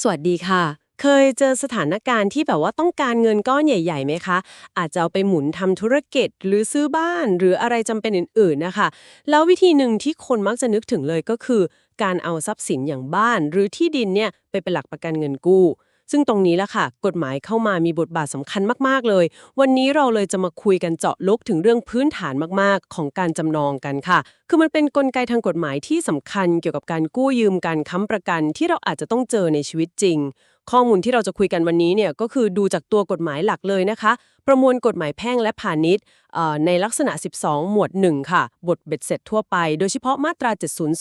สวัสดีค่ะ เคยเจอสถานการณ์ที่แบบว่าต้องการเงินก้อนใหญ่ๆไหมคะ อาจจะเอาไปหมุนทำธุรกิจหรือซื้อบ้านหรืออะไรจำเป็นอื่นๆนะคะ แล้ววิธีหนึ่งที่คนมักจะนึกถึงเลยก็คือ การเอาทรัพย์สินอย่างบ้านหรือที่ดินเนี่ยไปเป็นหลักประกันเงินกู้ ซึ่งตรงนี้แหละค่ะ กฎหมายเข้ามามีบทบาทสำคัญมากๆเลย วันนี้เราเลยจะมาคุยกันเจาะลึกถึงเรื่องพื้นฐานมากๆ ของการจำนองกันค่ะ คือมันเป็นนกลไกทางกฎหมายที่สำคัญเกี่ยวกับการกู้ยืมการค้ำประกันที่เราอาจจะต้องเจอในชีวิตจริง ข้อมูลที่เราจะคุยกันวันนี้เนี่ยก็คือดูจากตัวกฎหมายหลักเลยนะคะ ประมวลกฎหมายแพ่งและพาณิชย์ในลักษณะ 12 หมวด 1 ค่ะ บทเบ็ดเสร็จทั่วไป โดยเฉพาะมาตรา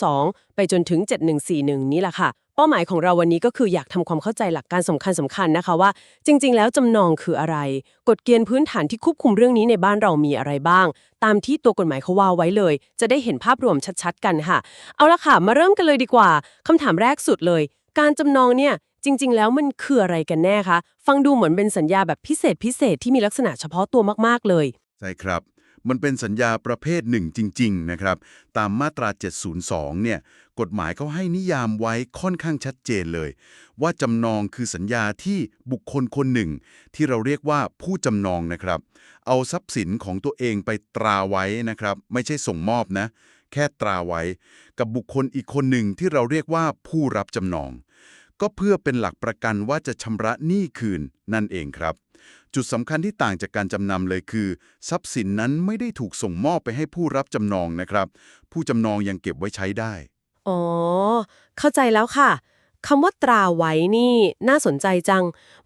702 ไปจนถึง 7141 นี้แหละค่ะ เป้าหมายของเราวันนี้ก็คืออยากทำความเข้าใจหลักการสำคัญสำคัญๆนะคะว่า จริง ๆ แล้วจำนองคืออะไร กฎเกณฑ์พื้นฐานที่ควบคุมเรื่องนี้ในบ้านเรามีอะไรบ้าง ตามที่ตัวกฎหมายเขาว่าไว้เลย จะได้เห็นภาพรวมชัดๆ กันค่ะ เอาละค่ะ มาเริ่มกันเลยดีกว่าคำถามแรกสุดเลย การจำนองเนี่ยจริง ๆ แล้วมันคืออะไรกันแน่คะ ฟังดูเหมือนเป็นสัญญาแบบพิเศษพิเศษที่มีลักษณะเฉพาะตัวมากๆเลย ใช่ครับ มันเป็นสัญญาประเภทหนึ่งจริง ๆ นะครับ ตามมาตรา 702 เนี่ย กฎหมายเขาให้นิยามไว้ค่อนข้างชัดเจนเลย ว่าจำนองคือสัญญาที่บุคคลคนหนึ่ง ที่เราเรียกว่าผู้จำนองนะครับ เอาทรัพย์สินของตัวเองไปตราไว้นะครับ ไม่ใช่ส่งมอบนะ แค่ตราไว้ กับบุคคลอีกคนหนึ่งที่เราเรียกว่าผู้รับจำนอง ก็เพื่อเป็นหลักประกันว่าจะชำระหนี้คืนนั่นเองครับ จุดสำคัญที่ต่างจากการจำนำเลยคือ ทรัพย์สินนั้นไม่ได้ถูกส่งมอบไปให้ผู้รับจำนองนะครับ ผู้จำนองยังเก็บไว้ใช้ได้ อ๋อ เข้าใจแล้วค่ะคำว่าตราไว้นี่น่าสนใจจัง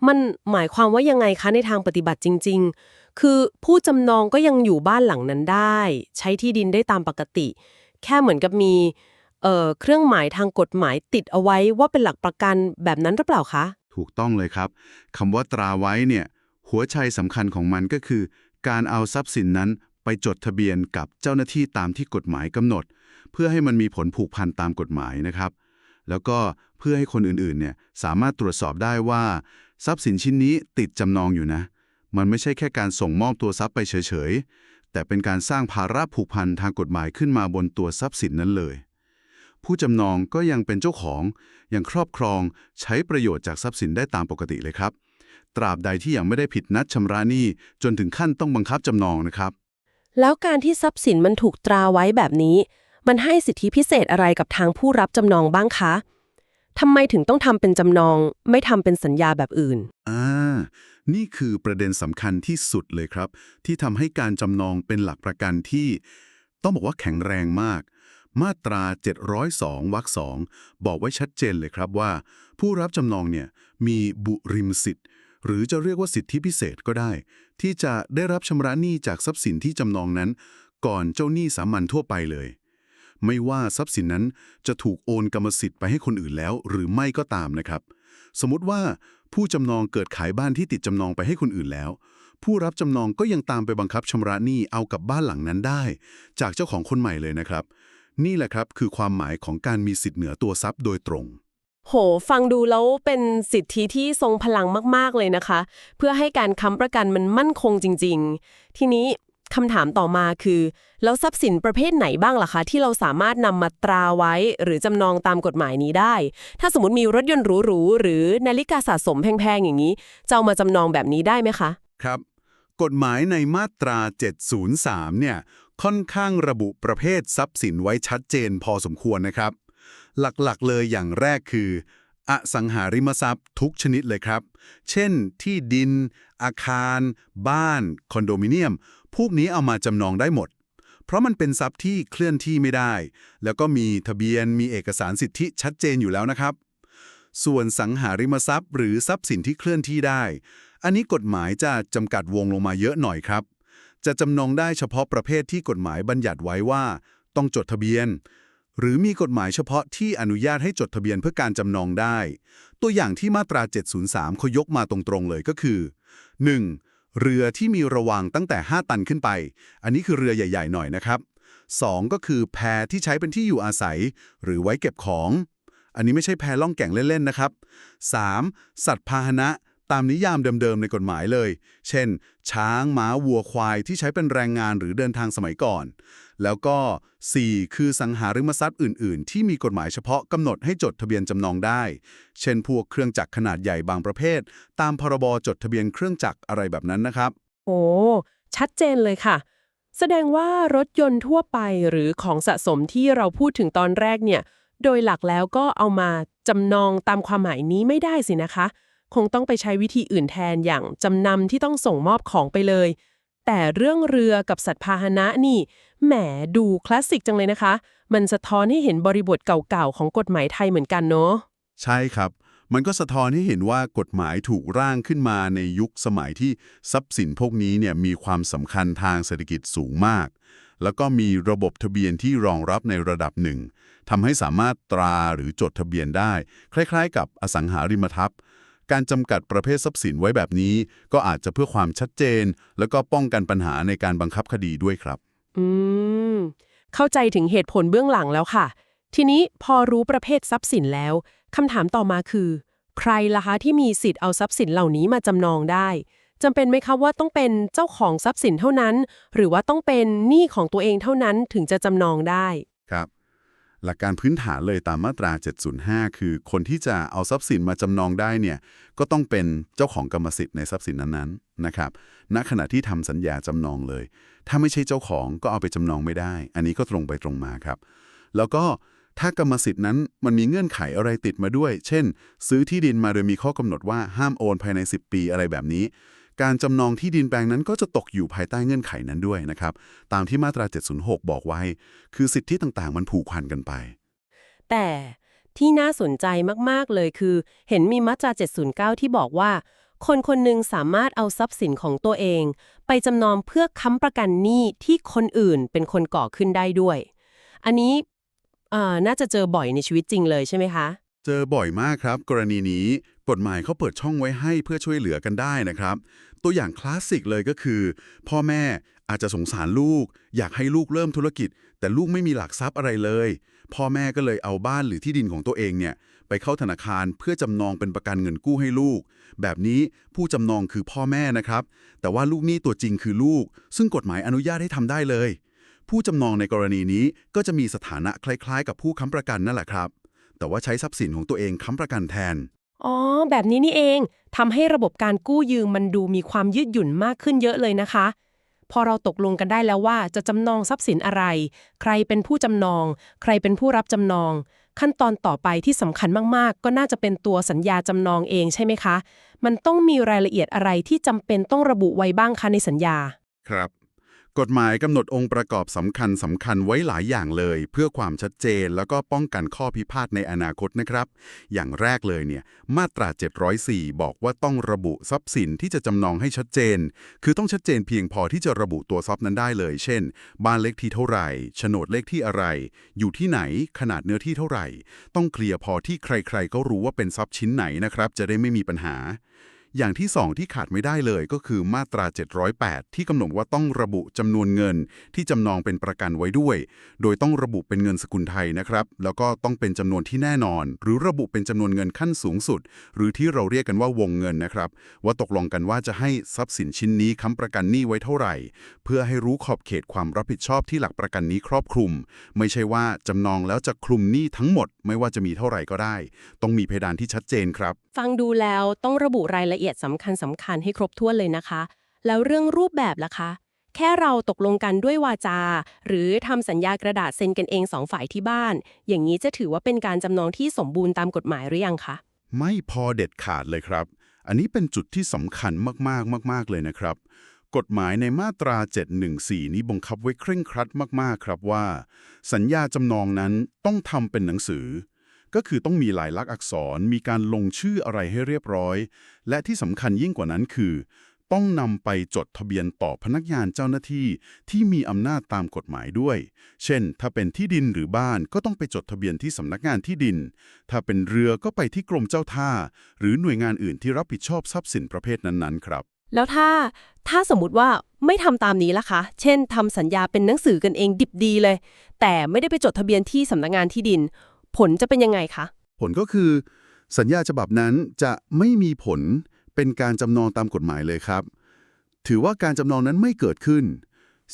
มันหมายความว่ายังไงคะในทางปฏิบัติจริง ๆ คือผู้จำนองก็ยังอยู่บ้านหลังนั้นได้ ใช้ที่ดินได้ตามปกติ แค่เหมือนกับมีเอ่อเครื่องหมายทางกฎหมายติดเอาไว้ว่าเป็นหลักประกันแบบนั้นหรือเปล่าคะ ถูกต้องเลยครับคำว่าตราไว้เนี่ย หัวใจสำคัญของมันก็คือ การเอาทรัพย์สินนั้นไปจดทะเบียนกับเจ้าหน้าที่ตามที่กฎหมายกำหนด เพื่อให้มันมีผลผูกพันตามกฎหมายนะครับ แล้วก็เพื่อให้คนอื่นๆเนี่ยสามารถตรวจสอบได้ว่า ทรัพย์สินชิ้นนี้ติดจำนองอยู่นะ มันไม่ใช่แค่การส่งมอบตัวทรัพย์ไปเฉยๆ แต่เป็นการสร้างภาระผูกพันทางกฎหมายขึ้นมาบนตัวทรัพย์สินนั้นเลย ผู้จำนองก็ยังเป็นเจ้าของยังครอบครองใช้ประโยชน์จากทรัพย์สินได้ตามปกติเลยครับ ตราบใดที่ยังไม่ได้ผิดนัดชำระหนี้จนถึงขั้นต้องบังคับจำนองนะครับ แล้วการที่ทรัพย์สินมันถูกตราไว้แบบนี้ มันให้สิทธิพิเศษอะไรกับทางผู้รับจำนองบ้างคะทำไมถึงต้องทำเป็นจำนอง ไม่ทำเป็นสัญญาแบบอื่น อ่า นี่คือประเด็นสำคัญที่สุดเลยครับ ที่ทำให้การจำนองเป็นหลักประกันที่ ต้องบอกว่าแข็งแรงมาก มาตรา 702วรรคสองบอกไว้ชัดเจนเลยครับว่า ผู้รับจำนองเนี่ยมีบุริมสิทธิ์ หรือจะเรียกว่าสิทธิพิเศษก็ได้ ที่จะได้รับชำระหนี้จากทรัพย์สินที่จำนองนั้น ก่อนเจ้าหนี้สามัญทั่วไปเลย ไม่ว่าทรัพย์สินนั้นจะถูกโอนกรรมสิทธิ์ไปให้คนอื่นแล้ว หรือไม่ก็ตามนะครับ สมมติว่าผู้จำนองเกิดขายบ้านที่ติดจำนองไปให้คนอื่นแล้ว ผู้รับจำนองก็ยังตามไปบังคับชำระหนี้เอากับบ้านหลังนั้นได้ จากเจ้าของคนใหม่เลยนะครับ นี่แหละครับคือความหมายของการมีสิทธิ์เหนือตัวทรัพย์โดยตรง โห ฟังดูแล้วเป็นสิทธิที่ทรงพลังมาก ๆ เลยนะคะ เพื่อให้การค้ำประกันมันมั่นคงจริง ๆ ทีนี้คำถามต่อมาคือ แล้วทรัพย์สินประเภทไหนบ้างล่ะคะ ที่เราสามารถนำมาตราไว้ หรือจำนองตามกฎหมายนี้ได้ ถ้าสมมติมีรถยนต์หรูๆหรือนาฬิกาสะสมแพงๆอย่างนี้จะเอามาจำนองแบบนี้ได้ไหมคะ ครับ กฎหมายในมาตรา 703 เนี่ยค่อนข้างระบุประเภททรัพย์สินไว้ชัดเจนพอสมควรนะครับ หลักๆ เลยอย่างแรกคือ อสังหาริมทรัพย์ทุกชนิดเลยครับ เช่น ที่ดิน อาคาร บ้าน คอนโดมิเนียม พวกนี้เอามาจำนองได้หมด เพราะมันเป็นทรัพย์ที่เคลื่อนที่ไม่ได้ แล้วก็มีทะเบียนมีเอกสารสิทธิชัดเจนอยู่แล้วนะครับ ส่วนสังหาริมทรัพย์ หรือทรัพย์สินที่เคลื่อนที่ได้ อันนี้กฎหมายจะจำกัดวงลงมาเยอะหน่อยครับจะจำนองได้เฉพาะประเภทที่กฎหมายบัญญัติไว้ว่า ต้องจดทะเบียน หรือมีกฎหมายเฉพาะที่อนุญาตให้จดทะเบียนเพื่อการจำนองได้ ตัวอย่างที่มาตรา 703เขายกมาตรงๆเลยก็คือ 1. เรือที่มีระวางตั้งแต่ 5 ตันขึ้นไป อันนี้คือเรือใหญ่ ๆ หน่อยนะครับ 2. ก็คือแพที่ใช้เป็นที่อยู่อาศัย หรือไว้เก็บของ อันนี้ไม่ใช่แพล่องแก่งเล่น ๆ นะครับ 3. สัตว์พาหนะ ตามนิยามเดิมๆในกฎหมายเลย เช่น ช้างม้าวัวควายที่ใช้เป็นแรงงานหรือเดินทางสมัยก่อน แล้วก็ 4 คือสังหาริมทรัพย์อื่น ๆ ที่มีกฎหมายเฉพาะกำหนดให้จดทะเบียนจำนองได้ เช่น พวกเครื่องจักรขนาดใหญ่บางประเภท ตามพรบจดทะเบียนเครื่องจักรอะไรแบบนั้นนะครับ โอ้ชัดเจนเลยค่ะ แสดงว่ารถยนต์ทั่วไปหรือของสะสมที่เราพูดถึงตอนแรกเนี่ย โดยหลักแล้วก็เอามาจำนองตามความหมายนี้ไม่ได้สินะคะ คงต้องไปใช้วิธีอื่นแทนอย่างจำนำที่ต้องส่งมอบของไปเลย แต่เรื่องเรือกับสัตว์พาหนะนี่แหมดูคลาสสิกจังเลยนะคะ มันสะท้อนให้เห็นบริบทเก่าๆของกฎหมายไทยเหมือนกันเนาะใช่ครับมันก็สะท้อนให้เห็นว่ากฎหมายถูกร่างขึ้นมาในยุคสมัยที่ทรัพย์สินพวกนี้เนี่ยมีความสำคัญทางเศรษฐกิจสูงมาก แล้วก็มีระบบทะเบียนที่รองรับในระดับหนึ่งทำให้สามารถตราหรือจดทะเบียนได้ คล้ายๆ กับอสังหาริมทรัพย์ การจำกัดประเภททรัพย์สินไว้แบบนี้ ก็อาจจะเพื่อความชัดเจน แล้วก็ป้องกันปัญหาในการบังคับคดีด้วยครับ อืม เข้าใจถึงเหตุผลเบื้องหลังแล้วค่ะ ทีนี้พอรู้ประเภททรัพย์สินแล้วคำถามต่อมาคือ ใครล่ะคะที่มีสิทธิ์เอาทรัพย์สินเหล่านี้มาจำนองได้จำเป็นไหมคะว่าต้องเป็นเจ้าของทรัพย์สินเท่านั้น หรือว่าต้องเป็นหนี้ของตัวเองเท่านั้นถึงจะจำนองได้ครับ หลักการพื้นฐานเลยตามมาตรา 705 คือ คนที่จะเอาทรัพย์สินมาจำนองได้เนี่ยก็ต้องเป็นเจ้าของกรรมสิทธิ์ในทรัพย์สินนั้นๆนะครับณขณะที่ทำสัญญาจำนองเลย ถ้าไม่ใช่เจ้าของก็เอาไปจำนองไม่ได้ อันนี้ก็ตรงไปตรงมาครับ แล้วก็ถ้ากรรมสิทธิ์นั้นมันมีเงื่อนไขอะไรติดมาด้วย เช่น ซื้อที่ดินมาโดยมีข้อกำหนดว่าห้ามโอนภายใน 10 ปีอะไรแบบนี้ การจำนองที่ดินแปลงนั้นก็จะตกอยู่ภายใต้เงื่อนไขนั้นด้วยนะครับ ตามที่มาตรา 706 บอกไว้ คือสิทธิต่างๆ มันผูกพันกันไป แต่ที่น่าสนใจมากๆเลยคือ เห็นมีมาตรา 709 ที่บอกว่า คนคนหนึ่งสามารถเอาทรัพย์สินของตัวเอง ไปจำนองเพื่อค้ำประกันหนี้ที่คนอื่นเป็นคนก่อขึ้นได้ด้วย อันนี้น่าจะเจอบ่อยในชีวิตจริงเลยใช่ไหมคะ เจอบ่อยมากครับ กรณีนี้กฎหมายเขาเปิดช่องไว้ให้เพื่อช่วยเหลือกันได้นะครับ ตัวอย่างคลาสสิกเลยก็คือ พ่อแม่อาจจะสงสารลูก อยากให้ลูกเริ่มธุรกิจ แต่ลูกไม่มีหลักทรัพย์อะไรเลย พ่อแม่ก็เลยเอาบ้านหรือที่ดินของตัวเองเนี่ยไปเข้าธนาคารเพื่อจำนองเป็นประกันเงินกู้ให้ลูก แบบนี้ผู้จำนองคือพ่อแม่นะครับ แต่ว่าลูกหนี้ตัวจริงคือลูก ซึ่งกฎหมายอนุญาตให้ทำได้เลย ผู้จำนองในกรณีนี้ก็จะมีสถานะคล้าย ๆ กับผู้ค้ำประกันนั่นแหละครับ แต่ว่าใช้ทรัพย์สินของตัวเองค้ำประกันแทน อ๋อ แบบนี้นี่เองทำให้ระบบการกู้ยืมมันดูมีความยืดหยุ่นมากขึ้นเยอะเลยนะคะ พอเราตกลงกันได้แล้วว่าจะจำนองทรัพย์สินอะไร ใครเป็นผู้จำนอง ใครเป็นผู้รับจำนอง ขั้นตอนต่อไปที่สำคัญมากๆ ก็น่าจะเป็นตัวสัญญาจำนองเองใช่ไหมคะ มันต้องมีรายละเอียดอะไรที่จำเป็นต้องระบุไว้บ้างคะในสัญญา ครับ กฎหมายกำหนดองค์ประกอบสำคัญสำคัญไว้หลายอย่างเลย เพื่อความชัดเจนแล้วก็ป้องกันข้อพิพาทในอนาคตนะครับ อย่างแรกเลยเนี่ยมาตรา 704 บอกว่าต้องระบุทรัพย์สินที่จะจำนองให้ชัดเจน คือต้องชัดเจนเพียงพอที่จะระบุตัวทรัพย์นั้นได้เลย เช่น บ้านเลขที่เท่าไหร่โฉนดเลขที่อะไร อยู่ที่ไหนขนาดเนื้อที่เท่าไหร่ ต้องเคลียร์พอที่ใครๆ ก็รู้ว่าเป็นทรัพย์ชิ้นไหนนะครับจะได้ไม่มีปัญหา อย่างที่ 2 ที่ขาดไม่ได้เลยก็คือมาตรา 708 ที่กำหนดว่าต้องระบุจำนวนเงิน ที่จำนองเป็นประกันไว้ด้วย โดยต้องระบุเป็นเงินสกุลไทยนะครับ แล้วก็ต้องเป็นจำนวนที่แน่นอน หรือระบุเป็นจำนวนเงินขั้นสูงสุด หรือที่เราเรียกกันว่าวงเงินนะครับ ว่าตกลงกันว่าจะให้ทรัพย์สินชิ้นนี้ค้ำประกันหนี้ไว้เท่าไหร่ เพื่อให้รู้ขอบเขตความรับผิดชอบที่หลักประกันนี้ครอบคลุม ไม่ใช่ว่าจำนองแล้วจะคลุมหนี้ทั้งหมด ไม่ว่าจะมีเท่าไหร่ก็ได้ ต้องมีเพดานที่ชัดเจนครับ ฟังดูแล้วต้องระบุรายละเอียดสำคัญสำคัญให้ครบถ้วนเลยนะคะ แล้วเรื่องรูปแบบล่ะคะ แค่เราตกลงกันด้วยวาจา หรือทำสัญญากระดาษเซ็นกันเองสองฝ่ายที่บ้าน อย่างนี้จะถือว่าเป็นการจำนองที่สมบูรณ์ตามกฎหมายหรือยังคะไม่พอเด็ดขาดเลยครับ อันนี้เป็นจุดที่สำคัญมากๆ มาก ๆ เลยนะครับ กฎหมายในมาตรา 714 นี้บังคับไว้เคร่งครัดมาก ๆ ครับว่า สัญญาจำนองนั้นต้องทำเป็นหนังสือ ก็คือต้องมีลายลักษณ์อักษร มีการลงชื่ออะไรให้เรียบร้อย และที่สำคัญยิ่งกว่านั้นคือ ต้องนำไปจดทะเบียนต่อพนักงานเจ้าหน้าที่ที่มีอำนาจตามกฎหมายด้วย เช่น ถ้าเป็นที่ดินหรือบ้านก็ต้องไปจดทะเบียนที่สำนักงานที่ดิน ถ้าเป็นเรือก็ไปที่กรมเจ้าท่า หรือหน่วยงานอื่นที่รับผิดชอบทรัพย์สินประเภทนั้นๆ ครับแล้วถ้าถ้าสมมติว่าไม่ทำตามนี้ล่ะคะ เช่นทำสัญญาเป็นหนังสือกันเองดิบดีเลย แต่ไม่ได้ไปจดทะเบียนที่สำนักงานที่ดิน ผลจะเป็นยังไงคะ ผลก็คือ สัญญาฉบับนั้นจะไม่มีผลเป็นการจำนองตามกฎหมายเลยครับ ถือว่าการจำนองนั้นไม่เกิดขึ้น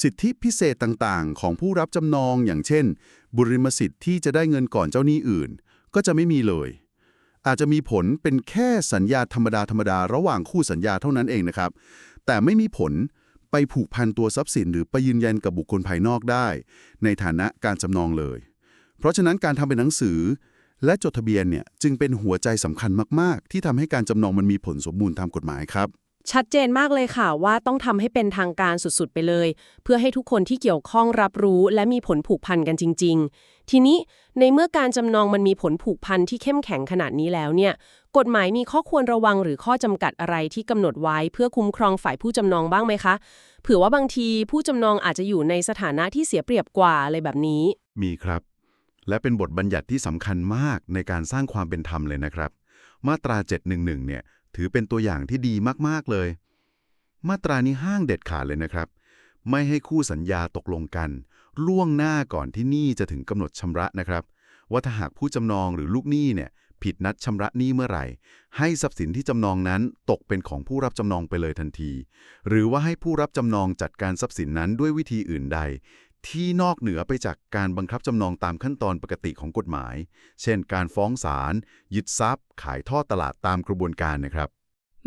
สิทธิพิเศษต่างๆ ของผู้รับจำนองอย่างเช่น บุริมสิทธิ์ที่จะได้เงินก่อนเจ้าหนี้อื่น ก็จะไม่มีเลย อาจจะมีผลเป็นแค่สัญญาธรรมดาธรรมดาระหว่างคู่สัญญาเท่านั้นเองนะครับ แต่ไม่มีผลไปผูกพันตัวทรัพย์สินหรือไปยืนยันกับบุคคลภายนอกได้ ในฐานะการจำนองเลย เพราะฉะนั้นการทำเป็นหนังสือ และจดทะเบียนเนี่ยจึงเป็นหัวใจสำคัญมาก ๆ ที่ทำให้การจำนองมันมีผลสมบูรณ์ตามกฎหมายครับชัดเจนมากเลยค่ะว่าต้องทำให้เป็นทางการสุดๆไปเลย เพื่อให้ทุกคนที่เกี่ยวข้องรับรู้และมีผลผูกพันกันจริง ๆ ทีนี้ในเมื่อการจำนองมันมีผลผูกพันที่เข้มแข็งขนาดนี้แล้วเนี่ย กฎหมายมีข้อควรระวังหรือข้อจำกัดอะไรที่กำหนดไว้ เพื่อคุ้มครองฝ่ายผู้จำนองบ้างไหมคะเผื่อว่าบางทีผู้จำนองอาจจะอยู่ในสถานะที่เสียเปรียบกว่าอะไรแบบนี้ มีครับ และเป็นบทบัญญัติที่สำคัญมากในการสร้างความเป็นธรรมเลยนะครับ มาตรา 711 เนี่ย ถือเป็นตัวอย่างที่ดีมาก ๆ เลย มาตรานี้ห้างเด็ดขาดเลยนะครับ ไม่ให้คู่สัญญาตกลงกัน ล่วงหน้าก่อนที่หนี้จะถึงกำหนดชำระนะครับ ว่าถ้าหากผู้จำนองหรือลูกหนี้เนี่ยผิดนัดชำระหนี้เมื่อไหร่ ให้ทรัพย์สินที่จำนองนั้นตกเป็นของผู้รับจำนองไปเลยทันที หรือว่าให้ผู้รับจำนองจัดการทรัพย์สินนั้นด้วยวิธีอื่นใด ที่นอกเหนือไปจากการบังคับจำนองตามขั้นตอนปกติของกฎหมาย เช่น การฟ้องศาลยึดทรัพย์ ขายทอดตลาดตามกระบวนการนะครับ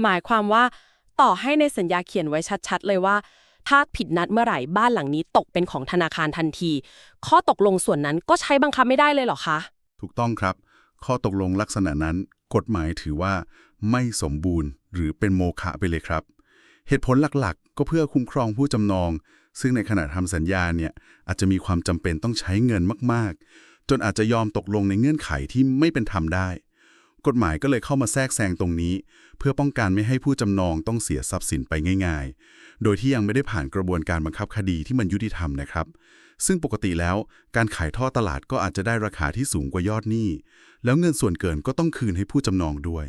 หมายความว่า ต่อให้ในสัญญาเขียนไว้ชัด ๆ เลยว่า ถ้าผิดนัดเมื่อไหร่บ้านหลังนี้ตกเป็นของธนาคารทันที ข้อตกลงส่วนนั้นก็ใช้บังคับไม่ได้เลยเหรอคะ ถูกต้องครับ ข้อตกลงลักษณะนั้น กฎหมายถือว่า ไม่สมบูรณ์ หรือเป็นโมฆะไปเลยครับ เหตุผลหลักๆ ก็เพื่อคุ้มครองผู้จำนอง ซึ่งในขณะทำสัญญาเนี่ยอาจจะมีความจำเป็นต้องใช้เงินมากๆ จนอาจจะยอมตกลงในเงื่อนไขที่ไม่เป็นธรรมได้ กฎหมายก็เลยเข้ามาแทรกแซงตรงนี้ เพื่อป้องกันไม่ให้ผู้จำนองต้องเสียทรัพย์สินไปง่าย ๆ โดยที่ยังไม่ได้ผ่านกระบวนการบังคับคดีที่มันยุติธรรมนะครับ ซึ่งปกติแล้วการขายท่อตลาดก็อาจจะได้ราคาที่สูงกว่ายอดหนี้ แล้วเงินส่วนเกินก็ต้องคืนให้ผู้จำนองด้วย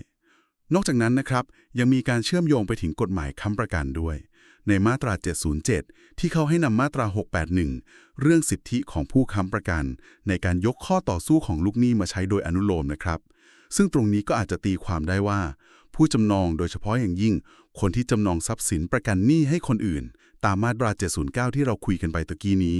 นอกจากนั้นนะครับยังมีการเชื่อมโยงไปถึงกฎหมายค้ำประกันด้วย ในมาตรา 707 ที่เขาให้นำมาตรา 681 เรื่องสิทธิของผู้ค้ำประกัน ในการยกข้อต่อสู้ของลูกหนี้มาใช้โดยอนุโลมนะครับ ซึ่งตรงนี้ก็อาจจะตีความได้ว่า ผู้จำนองโดยเฉพาะอย่างยิ่ง คนที่จำนองทรัพย์สินประกันหนี้ให้คนอื่น ตามมาตรา 709 ที่เราคุยกันไปตะกี้นี้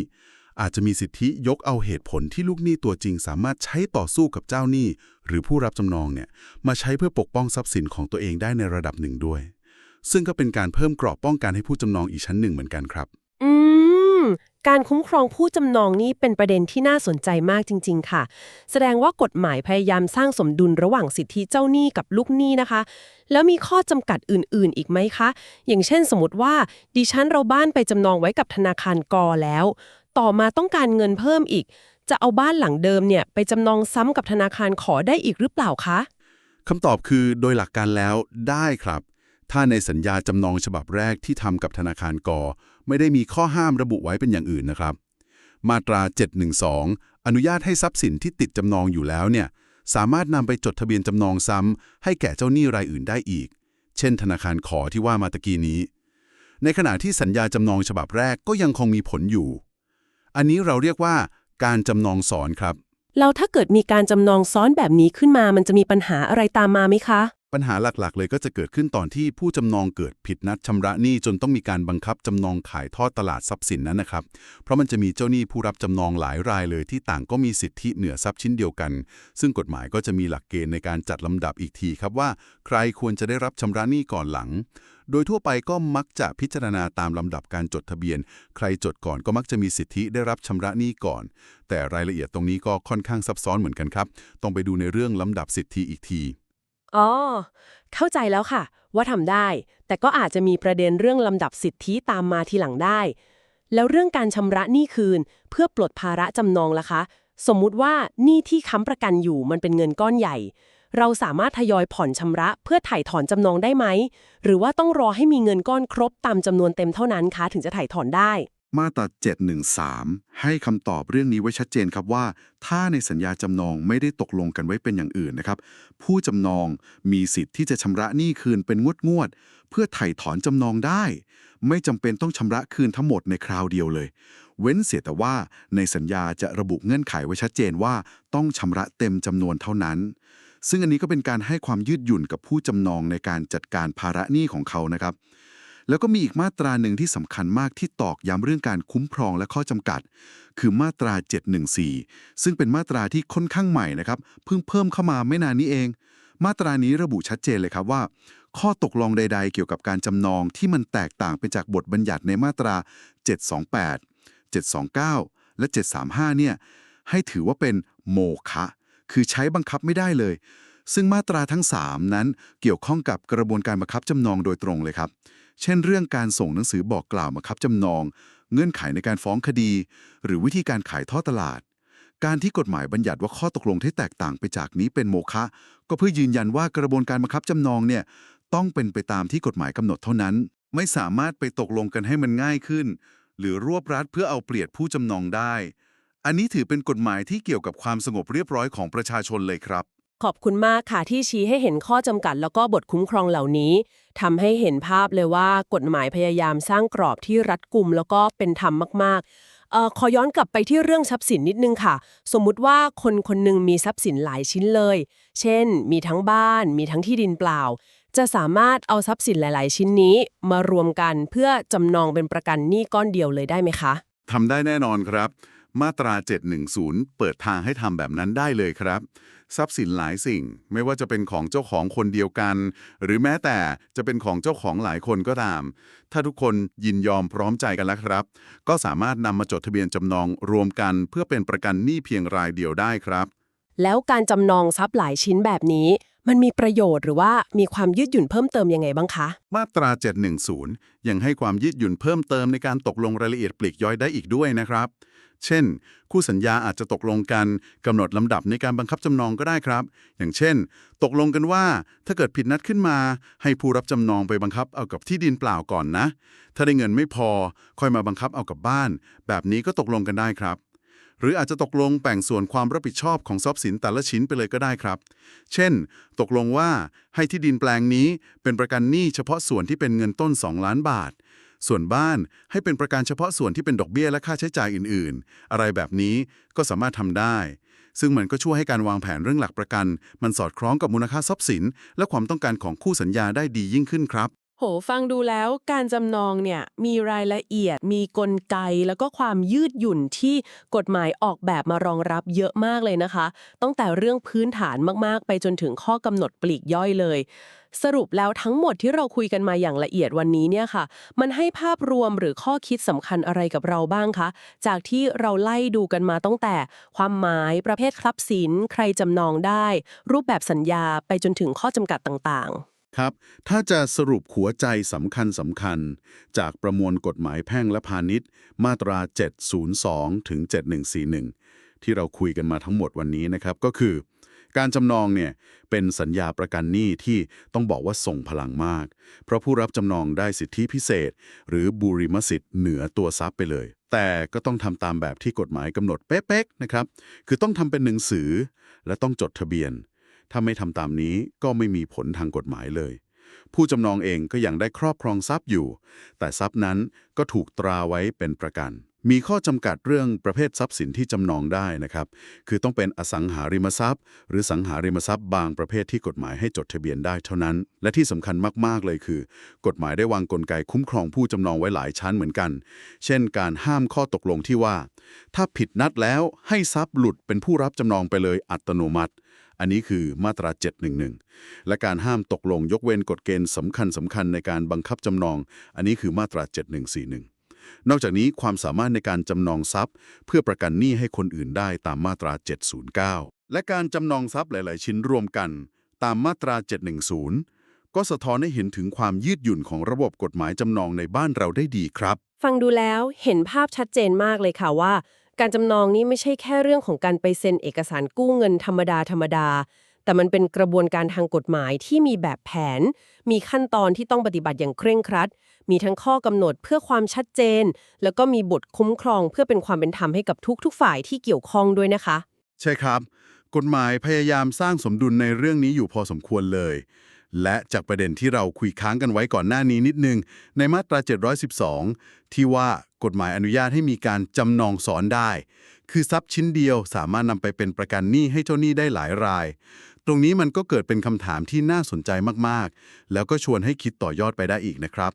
อาจจะมีสิทธิยกเอาเหตุผลที่ลูกหนี้ตัวจริง สามารถใช้ต่อสู้กับเจ้าหนี้ หรือผู้รับจำนองเนี่ยมาใช้เพื่อปกป้องทรัพย์สินของตัวเองได้ในระดับหนึ่งด้วย ซึ่งก็เป็นการเพิ่มกรอบป้องกันให้ผู้จำนองอีกชั้นหนึ่งเหมือนกันครับ อืม การคุ้มครองผู้จำนองนี่เป็นประเด็นที่น่าสนใจมากจริง ๆ ค่ะ แสดงว่ากฎหมายพยายามสร้างสมดุลระหว่างสิทธิเจ้าหนี้กับลูกหนี้นะคะ แล้วมีข้อจำกัดอื่น ๆ อีกไหมคะ อย่างเช่น สมมติว่าดิฉันเราบ้านไปจำนองไว้กับธนาคารกอแล้ว ต่อมาต้องการเงินเพิ่มอีก จะเอาบ้านหลังเดิมเนี่ยไปจำนองซ้ำกับธนาคารขอได้อีกหรือเปล่าคะคำตอบคือโดยหลักการแล้วได้ครับ ถ้าในสัญญาจำนองฉบับแรกที่ทำกับธนาคารกอ ไม่ได้มีข้อห้ามระบุไว้เป็นอย่างอื่นนะครับ มาตรา 712 อนุญาตให้ทรัพย์สินที่ติดจำนองอยู่แล้วเนี่ยสามารถนำไปจดทะเบียนจำนองซ้ำให้แก่เจ้าหนี้รายอื่นได้อีก เช่น ธนาคารขอที่ว่ามาตะกี้นี้ ในขณะที่สัญญาจำนองฉบับแรกก็ยังคงมีผลอยู่ อันนี้เราเรียกว่าการจำนองสอนครับแล้วถ้าเกิดมีการจำนองซ้อนแบบนี้ขึ้นมามันจะมีปัญหาอะไรตามมาไหมคะ ปัญหาหลักๆ เลยก็จะเกิดขึ้นตอนที่ผู้จำนองเกิดผิดนัดชำระหนี้จนต้องมีการบังคับจำนองขายทอดตลาดทรัพย์สินนั้นนะครับ เพราะมันจะมีเจ้าหนี้ผู้รับจำนองหลายรายเลยที่ต่างก็มีสิทธิเหนือทรัพย์ชิ้นเดียวกัน ซึ่งกฎหมายก็จะมีหลักเกณฑ์ในการจัดลำดับอีกทีครับว่า ใครควรจะได้รับชำระหนี้ก่อนหลัง โดยทั่วไปก็มักจะพิจารณาตามลำดับการจดทะเบียน ใครจดก่อนก็มักจะมีสิทธิได้รับชำระหนี้ก่อน แต่รายละเอียดตรงนี้ก็ค่อนข้างซับซ้อนเหมือนกันครับ ต้องไปดูในเรื่องลำดับสิทธิอีกที อ๋อ เข้าใจแล้วค่ะ ว่าทำได้ แต่ก็อาจจะมีประเด็นเรื่องลำดับสิทธิตามมาทีหลังได้ แล้วเรื่องการชำระหนี้คืน เพื่อปลดภาระจำนองล่ะคะ สมมุติว่าหนี้ที่ค้ำประกันอยู่มันเป็นเงินก้อนใหญ่ เราสามารถทยอยผ่อนชำระเพื่อถ่ายถอนจำนองได้ไหม หรือว่าต้องรอให้มีเงินก้อนครบตามจำนวนเต็มเท่านั้นคะถึงจะถ่ายถอนได้ มาตรา713 ให้คำตอบเรื่องนี้ไว้ชัดเจนครับว่า ถ้าในสัญญาจำนองไม่ได้ตกลงกันไว้เป็นอย่างอื่นนะครับ ผู้จำนองมีสิทธิ์ที่จะชำระหนี้คืนเป็นงวดงวดๆเพื่อไถ่ถอนจำนองได้ ไม่จำเป็นต้องชำระคืนทั้งหมดในคราวเดียวเลย เว้นเสียแต่ว่าในสัญญาจะระบุเงื่อนไขไว้ชัดเจนว่า ต้องชำระเต็มจำนวนเท่านั้น ซึ่งอันนี้ก็เป็นการให้ความยืดหยุ่นกับผู้จำนองในการจัดการภาระหนี้ของเขานะครับ แล้วก็มีอีกมาตราหนึ่งที่สำคัญมากที่ตอกย้ำเรื่องการคุ้มครองและข้อจำกัด คือมาตรา 714 ซึ่งเป็นมาตราที่ค่อนข้างใหม่นะครับ เพิ่งเพิ่มเข้ามาไม่นานนี้เอง มาตรานี้ระบุชัดเจนเลยครับว่า ข้อตกลงใด ๆ เกี่ยวกับการจำนองที่มันแตกต่างไปจากบทบัญญัติในมาตรา 728 729 และ 735 เนี่ยให้ถือว่าเป็นโมฆะคือใช้บังคับไม่ได้เลย ซึ่งมาตราทั้ง 3 นั้นเกี่ยวข้องกับกระบวนการบังคับจำนองโดยตรงเลยครับ เช่นเรื่องการส่งหนังสือบอกกล่าวบังคับจำนอง เงื่อนไขในการฟ้องคดี หรือวิธีการขายท่อตลาด การที่กฎหมายบัญญัติว่าข้อตกลงที่แตกต่างไปจากนี้เป็นโมฆะก็เพื่อยืนยันว่ากระบวนการบังคับจำนองเนี่ยต้องเป็นไปตามที่กฎหมายกำหนดเท่านั้น ไม่สามารถไปตกลงกันให้มันง่ายขึ้น หรือรวบรัดเพื่อเอาเปรียบผู้จำนองได้ อันนี้ถือเป็นกฎหมายที่เกี่ยวกับความสงบเรียบร้อยของประชาชนเลยครับ ขอบคุณมากค่ะที่ชี้ให้เห็นข้อจำกัดแล้วก็บทคุ้มครองเหล่านี้ทำให้เห็นภาพเลยว่ากฎหมายพยายามสร้างกรอบที่รัดกุมแล้วก็เป็นธรรมมากๆเอ่อขอย้อนกลับไปที่เรื่องทรัพย์สินนิดนึงค่ะ สมมุติว่าคนคนหนึ่งมีทรัพย์สินหลายชิ้นเลย เช่น มีทั้งบ้าน มีทั้งที่ดินเปล่า จะสามารถเอาทรัพย์สินหลาย ๆ ชิ้นนี้ มารวมกันเพื่อจำนองเป็นประกันหนี้ก้อนเดียวเลยได้ไหมคะทำได้แน่นอนครับ มาตรา 710 เปิดทางให้ทำแบบนั้นได้เลยครับ ทรัพย์สินหลายสิ่ง ไม่ว่าจะเป็นของเจ้าของคนเดียวกัน หรือแม้แต่จะเป็นของเจ้าของหลายคนก็ตาม ถ้าทุกคนยินยอมพร้อมใจกันแล้วครับ ก็สามารถนำมาจดทะเบียนจำนองรวมกัน เพื่อเป็นประกันหนี้เพียงรายเดียวได้ครับ แล้วการจำนองทรัพย์หลายชิ้นแบบนี้ มันมีประโยชน์หรือว่ามีความยืดหยุ่นเพิ่มเติมยังไงบ้างคะ มาตรา 710 ยังให้ความยืดหยุ่นเพิ่มเติมในการตกลงรายละเอียดปลีกย่อยได้อีกด้วยนะครับ เช่น คู่สัญญาอาจจะตกลงกันกำหนดลำดับในการบังคับจำนองก็ได้ครับ อย่างเช่น ตกลงกันว่าถ้าเกิดผิดนัดขึ้นมา ให้ผู้รับจำนองไปบังคับเอากับที่ดินเปล่าก่อนนะ ถ้าได้เงินไม่พอค่อยมาบังคับเอากับบ้าน แบบนี้ก็ตกลงกันได้ครับหรืออาจจะตกลงแบ่งส่วนความรับผิดชอบของทรัพย์สินแต่ละชิ้นไปเลยก็ได้ครับ เช่น ตกลงว่าให้ที่ดินแปลงนี้เป็นประกันหนี้เฉพาะส่วนที่เป็นเงินต้น 2 ล้านบาท ส่วนบ้านให้เป็นประกันเฉพาะส่วนที่เป็นดอกเบี้ยและค่าใช้จ่ายอื่นๆ อะไรแบบนี้ก็สามารถทำได้ ซึ่งมันก็ช่วยให้การวางแผนเรื่องหลักประกัน มันสอดคล้องกับมูลค่าทรัพย์สิน และความต้องการของคู่สัญญาได้ดียิ่งขึ้นครับ โหฟังดูแล้วการจำนองเนี่ยมีรายละเอียดมีกลไกแล้วก็ความยืดหยุ่นที่กฎหมายออกแบบมารองรับเยอะมากเลยนะคะ ตั้งแต่เรื่องพื้นฐานมากๆ ไปจนถึงข้อกำหนดปลีกย่อยเลย สรุปแล้วทั้งหมดที่เราคุยกันมาอย่างละเอียดวันนี้เนี่ยค่ะ มันให้ภาพรวมหรือข้อคิดสำคัญอะไรกับเราบ้างคะ จากที่เราไล่ดูกันมาตั้งแต่ ความหมายประเภททรัพย์สิน ใครจำนองได้ รูปแบบสัญญาไปจนถึงข้อจำกัดต่างๆ ครับ ถ้าจะสรุปหัวใจสำคัญสำคัญ จากประมวลกฎหมายแพ่งและพาณิชย์ มาตรา 702 ถึง 7141 ที่เราคุยกันมาทั้งหมดวันนี้นะครับ ก็คือ การจำนองเนี่ยเป็นสัญญาประกันหนี้ที่ต้องบอกว่าส่งพลังมาก เพราะผู้รับจำนองได้สิทธิพิเศษ หรือบูริมสิทธิ์เหนือตัวทรัพย์ไปเลย แต่ก็ต้องทำตามแบบที่กฎหมายกำหนดเป๊ะๆนะครับ คือต้องทำเป็นหนังสือ และต้องจดทะเบียน ถ้าไม่ทำตามนี้ก็ไม่มีผลทางกฎหมายเลย ผู้จำนองเองก็ยังได้ครอบครองทรัพย์อยู่ แต่ทรัพย์นั้นก็ถูกตราไว้เป็นประกัน มีข้อจำกัดเรื่องประเภททรัพย์สินที่จำนองได้นะครับ คือต้องเป็นอสังหาริมทรัพย์ หรือสังหาริมทรัพย์บางประเภทที่กฎหมายให้จดทะเบียนได้เท่านั้น และที่สำคัญมากๆเลยคือ กฎหมายได้วางกลไกคุ้มครองผู้จำนองไว้หลายชั้นเหมือนกัน เช่น การห้ามข้อตกลงที่ว่า ถ้าผิดนัดแล้วให้ทรัพย์หลุดเป็นผู้รับจำนองไปเลยอัตโนมัติ อันนี้คือมาตรา 711 และการห้ามตกลงยกเว้นกฎเกณฑ์สำคัญสำคัญในการบังคับจำนอง อันนี้คือมาตรา 7141 นอกจากนี้ความสามารถในการจำนองทรัพย์ เพื่อประกันหนี้ให้คนอื่นได้ตามมาตรา 709 และการจำนองทรัพย์หลาย ๆ ชิ้นรวมกัน ตามมาตรา 710 ก็สะท้อนให้เห็นถึงความยืดหยุ่นของระบบกฎหมายจำนองในบ้านเราได้ดีครับ ฟังดูแล้วเห็นภาพชัดเจนมากเลยค่ะว่า การจำนองนี้ไม่ใช่แค่เรื่องของการไปเซ็นเอกสารกู้เงินธรรมดาธรรมดา แต่มันเป็นกระบวนการทางกฎหมายที่มีแบบแผน มีขั้นตอนที่ต้องปฏิบัติอย่างเคร่งครัด มีทั้งข้อกำหนดเพื่อความชัดเจน แล้วก็มีบทคุ้มครองเพื่อเป็นความเป็นธรรมให้กับทุกๆ ฝ่ายที่เกี่ยวข้องด้วยนะคะ ใช่ครับ กฎหมายพยายามสร้างสมดุลในเรื่องนี้อยู่พอสมควรเลย และจากประเด็นที่เราคุยค้างกันไว้ก่อนหน้านี้นิดนึง ในมาตรา 712 ที่ว่ากฎหมายอนุญาตให้มีการจำนองสอนได้ คือทรัพย์ชิ้นเดียวสามารถนำไปเป็นประกันหนี้ให้เจ้าหนี้ได้หลายราย ตรงนี้มันก็เกิดเป็นคำถามที่น่าสนใจมากๆ แล้วก็ชวนให้คิดต่อยอดไปได้อีกนะครับ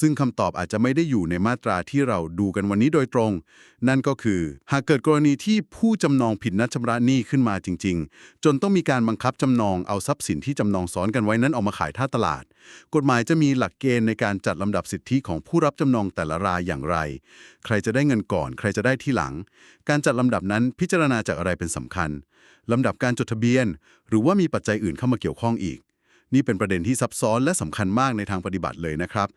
ซึ่งคำตอบอาจจะไม่ได้อยู่ในมาตราที่เราดูกันวันนี้โดยตรง นั่นก็คือ หากเกิดกรณีที่ผู้จำนองผิดนัดชำระหนี้ขึ้นมาจริง ๆ จนต้องมีการบังคับจำนองเอาทรัพย์สินที่จำนองซ้อนกันไว้นั้นออกมาขายท่าตลาด กฎหมายจะมีหลักเกณฑ์ในการจัดลำดับสิทธิของผู้รับจำนองแต่ละรายอย่างไร ใครจะได้เงินก่อน ใครจะได้ที่หลัง การจัดลำดับนั้นพิจารณาจากอะไรเป็นสำคัญลำดับการจดทะเบียน หรือว่ามีปัจจัยอื่นเข้ามาเกี่ยวข้องอีก นี่เป็นประเด็นที่ซับซ้อนและสำคัญมากในทางปฏิบัติเลยนะครับ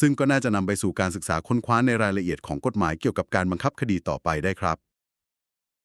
ซึ่งก็น่าจะนำไปสู่การศึกษาค้นคว้าในรายละเอียดของกฎหมายเกี่ยวกับการบังคับคดีต่อไปได้ครับ